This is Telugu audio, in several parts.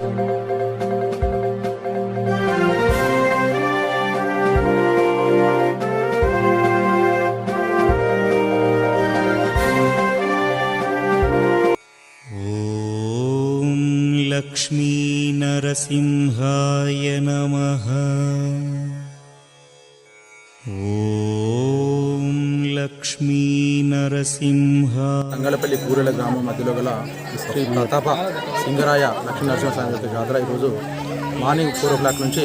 लक्ष्मीनरसिंहाय नमः। లక్ష్మీ నరసింహ. తంగళపల్లి కూరల గ్రామం మధ్యలో గల శ్రీ ప్రతాప సింగరాయ లక్ష్మీ నరసింహస్వామి గారి జాతర ఈరోజు మార్నింగ్ ఫోర్ ఓ క్లాక్ నుంచి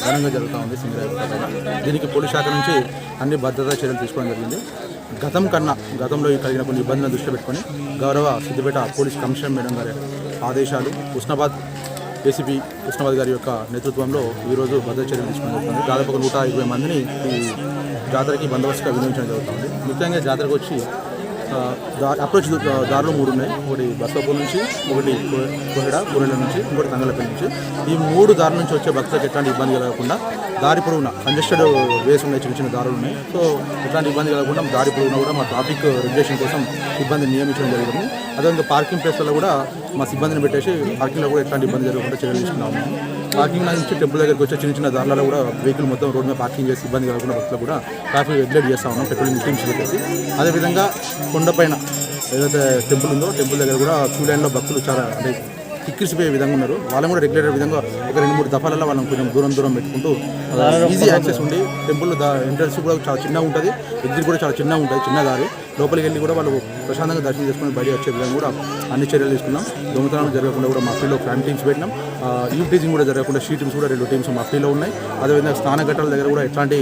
ఘనంగా జరుగుతూ ఉంది సింగరాయ దీనికి పోలీస్ శాఖ నుంచి అన్ని భద్రతా చర్యలు తీసుకోవడం జరిగింది. గతం కన్నా గతంలో కలిగిన కొన్ని ఇబ్బందులను దృష్టి పెట్టుకొని గౌరవ సిద్దిపేట పోలీస్ కమిషనర్ మేడం గారి ఆదేశాలు ఉస్నాబాద్ ఏసీపీ కృష్ణవాద్ గారి యొక్క నేతృత్వంలో ఈరోజు భద్రత చర్యలు తీసుకోవడం జరుగుతుంది దాదాపు ఒక నూట ఇరవై మందిని ఈ జాతరకి బందోబస్తుగా వినియోగించడం జరుగుతుంది. ముఖ్యంగా జాతరకు వచ్చి అప్రోచ్ దారులు మూడు ఉన్నాయి. ఒకటి బస్సాపూర్ నుంచి ఒకటి కోహెడ కోరెల నుంచి ఇంకోటి తంగలపల్లి నుంచి. ఈ మూడు దారుల నుంచి వచ్చే భక్తులకు ఎట్లాంటి ఇబ్బంది కలగకుండా దారి పొడవున కంజెస్టెడ్ వేస్ ఉన్నాయి చిన్న చిన్న దారులు ఉన్నాయి. సో ఎట్లాంటి ఇబ్బంది కలగకుండా దారి పొడవున కూడా మా ట్రాఫిక్ రెగ్యులేషన్ కోసం ఇబ్బంది నియమించడం జరిగింది. అదేవిధంగా పార్కింగ్ ప్లేస్లలో కూడా మా సిబ్బందిని పెట్టేసి పార్కింగ్లో కూడా ఎట్లాంటి ఇబ్బంది జరగకుండా చర్యలు తీసుకున్నాము. పార్కింగ్ నుంచి టెంపుల్ దగ్గరికి వచ్చే చిన్న చిన్న దారులలో కూడా వెహికల్ మొత్తం రోడ్ మీద పార్కింగ్ చేసి ఇబ్బంది కలగకుండా భక్తులు కూడా ట్రాఫిక్ రెగ్యులేట్ చేస్తా ఉన్నాం పెట్రోలింగ్ టీమ్స్ పెట్టేసి. అదేవిధంగా కొండపైన ఏదైతే టెంపుల్ ఉందో టెంపుల్ దగ్గర కూడా క్యూ లైన్లో భక్తులు చాలా అంటే కిక్కిరిసిపోయే విధంగా ఉన్నారు. వాళ్ళని కూడా రెగ్యులేటర్ విధంగా ఒక రెండు మూడు దఫాలలో వాళ్ళని కొంచెం దూరం దూరం పెట్టుకుంటూ ఈజీ యాక్సెస్ ఉండి టెంపుల్ ఎంట్రన్స్ కూడా చాలా చిన్నగా ఉంటుంది ఎగ్జిట్ కూడా చాలా చిన్నగా ఉంటుంది చిన్న దారి. లోపలికి వెళ్ళి కూడా వాళ్ళు ప్రశాంతంగా దర్శనం చేసుకుని బయట వచ్చే విధంగా కూడా అన్ని చర్యలు తీసుకున్నాం. దొంగతనాలు జరగకుండా కూడా మా ఫీల్డ్లో క్రైమ్ టీమ్స్ పెట్టినాం. యూ టీచింగ్ కూడా జరగకుండా షీ టీమ్స్ కూడా రెండు టీమ్స్ మా ఫీల్డ్లో ఉన్నాయి. అదేవిధంగా స్నాన ఘట్టాల దగ్గర కూడా ఎట్లాంటి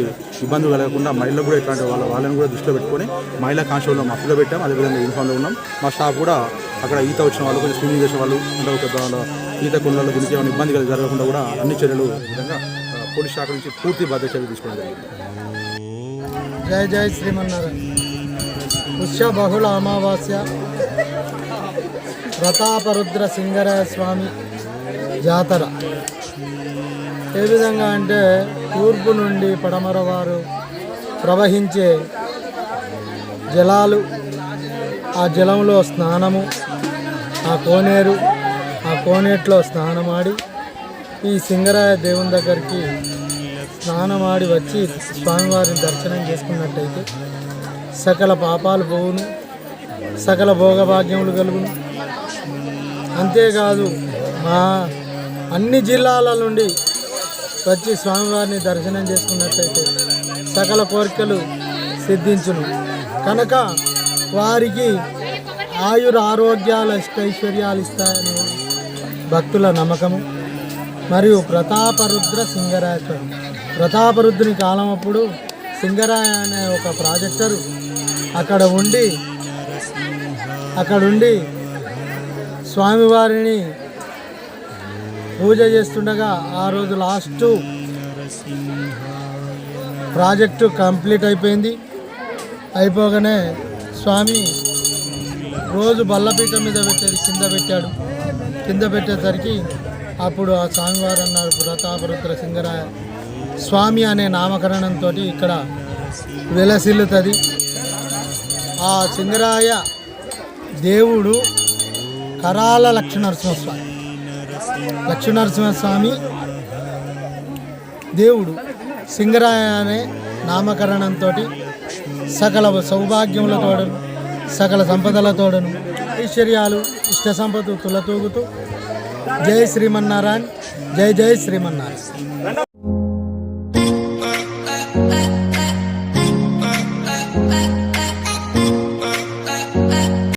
ఇబ్బందులు కలగకుండా మహిళలు కూడా ఎట్లాంటి వాళ్ళ వాళ్ళని కూడా దృష్టిలో పెట్టుకొని మహిళా కాన్స్టేబుల్ మా ఫీల్డ్లో పెట్టాం. అదేవిధంగా యూనిఫామ్లో ఉన్నాం. మా స్టాఫ్ కూడా అక్కడ ఈత వచ్చిన వాళ్ళు కొంచెం స్విమ్మింగ్ చేసే వాళ్ళు అంటే ఒక ఈత కొండలు గురించి ఏమైనా ఇబ్బంది కలిగి జరగకుండా కూడా అన్ని చర్యలు విధంగా పోలీస్ శాఖ నుంచి పూర్తి బాధ్యత తీసుకోవడం జరిగింది జై జై శ్రీమన్నారాయణ. పుష్య బహుళ అమావాస్య ప్రతాపరుద్ర సింగరాయ స్వామి జాతర. ఏ విధంగా అంటే తూర్పు నుండి పడమర వారు ప్రవహించే జలాలు ఆ జలంలో స్నానము ఆ కోనేరు ఆ కోనేట్లో స్నానమాడి ఈ సింగరాయ దేవుని దగ్గరికి స్నానమాడి వచ్చి స్వామివారిని దర్శనం చేసుకున్నట్టయితే సకల పాపాలు పోవును సకల భోగభాగ్యములు కలుగును. అంతేకాదు మా అన్ని జిల్లాల నుండి వచ్చి స్వామివారిని దర్శనం చేసుకున్నట్టయితే సకల కోరికలు సిద్ధించును. కనుక వారికి ఆయుర ఆరోగ్యాలు అష్టైశ్వర్యాలు ఇస్తాయని భక్తుల నమ్మకము. మరియు ప్రతాపరుద్ర సింగరాయ ప్రతాపరుద్రుని కాలం అప్పుడు సింగరాయ అనే ఒక ప్రాజెక్టరు అక్కడ ఉండి అక్కడ ఉండి స్వామివారిని పూజ చేస్తుండగా ఆ రోజు లాస్ట్ ప్రాజెక్టు కంప్లీట్ అయిపోయింది. అయిపోగానే స్వామి రోజు బల్లపీఠం మీద పెట్టేది కింద పెట్టాడు. కింద పెట్టేసరికి అప్పుడు ఆ స్వామివారు అన్నారు ప్రతాపరుద్ర సింగరాయ స్వామి అనే నామకరణంతో ఇక్కడ విలసిల్లుతుంది. ఆ సింగరాయ దేవుడు కరాల లక్ష్మీనరసింహస్వామి లక్ష్మీనరసింహస్వామి దేవుడు సింగరాయ అనే నామకరణంతో సకల సౌభాగ్యములతోడను సకల సంపదలతోడను ఐశ్వర్యాలు ఇష్ట సంపద తులతూగుతూ జై శ్రీమన్నారాయణ జై జై శ్రీమన్నారాయణ